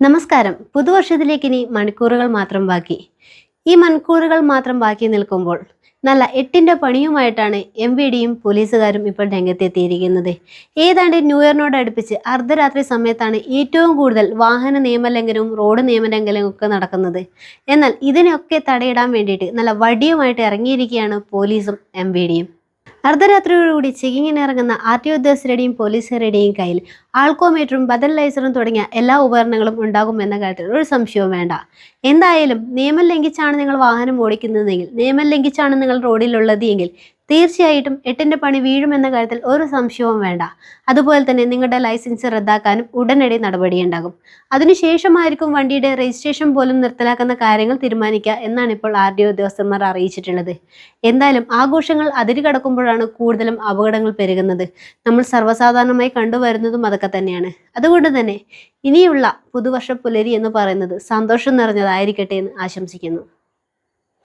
നമസ്കാരം. പുതുവർഷത്തിലേക്ക് ഇനി മണിക്കൂറുകൾ മാത്രം ബാക്കി. ഈ മണിക്കൂറുകൾ മാത്രം ബാക്കി നിൽക്കുമ്പോൾ നല്ല എട്ടിന്റെ പണിയുമായിട്ടാണ് എം വി ഡിയും പോലീസുകാരും ഇപ്പോൾ രംഗത്തെത്തിയിരിക്കുന്നത്. ഏതാണ്ട് ന്യൂ ഇയറിനോട് അടുപ്പിച്ച് അർദ്ധരാത്രി സമയത്താണ് ഏറ്റവും കൂടുതൽ വാഹന നിയമലംഘനവും റോഡ് നിയമലംഘനവും ഒക്കെ നടക്കുന്നത്. എന്നാൽ ഇതിനെയൊക്കെ തടയിടാൻ വേണ്ടിയിട്ട് നല്ല വടിയുമായിട്ട് ഇറങ്ങിയിരിക്കുകയാണ് പോലീസും എം വി ഡിയും. അർദ്ധരാത്രിയോടുകൂടി ചെക്കിങ്ങിന് ഇറങ്ങുന്ന ആർ ടി ഉദ്യോഗസ്ഥരുടെയും പോലീസുകാരുടെയും കയ്യിൽ ആൾക്കോമീറ്ററും ബദൽ ലൈസറും തുടങ്ങിയ എല്ലാ ഉപകരണങ്ങളും ഉണ്ടാകുമെന്ന കാര്യത്തിൽ ഒരു സംശയവും വേണ്ട. എന്തായാലും നിയമം ലംഘിച്ചാണ് നിങ്ങൾ വാഹനം ഓടിക്കുന്നതെങ്കിൽ നിയമം ലംഘിച്ചാണ് നിങ്ങൾ റോഡിലുള്ളത് എങ്കിൽ തീർച്ചയായിട്ടും എട്ടിന്റെ പണി വീഴുമെന്ന കാര്യത്തിൽ ഒരു സംശയവും വേണ്ട. അതുപോലെ തന്നെ നിങ്ങളുടെ ലൈസൻസ് റദ്ദാക്കാനും ഉടനടി നടപടിയുണ്ടാകും അതിനുശേഷമായിരിക്കും വണ്ടിയുടെ രജിസ്ട്രേഷൻ പോലും നിർത്തലാക്കുന്ന കാര്യങ്ങൾ തീരുമാനിക്കുക എന്നാണ് ഇപ്പോൾ ആർ ഡി ഉദ്യോഗസ്ഥന്മാർ അറിയിച്ചിട്ടുള്ളത്. എന്തായാലും ആഘോഷങ്ങൾ അതിരി കടക്കുമ്പോഴാണ് കൂടുതലും അപകടങ്ങൾ പെരുകുന്നത്. നമ്മൾ സർവസാധാരണമായി കണ്ടുവരുന്നതും അതൊക്കെ തന്നെയാണ്. അതുകൊണ്ട് തന്നെ ഇനിയുള്ള പുതുവർഷ പുലരി എന്ന് പറയുന്നത് സന്തോഷം നിറഞ്ഞതായിരിക്കട്ടെ എന്ന് ആശംസിക്കുന്നു.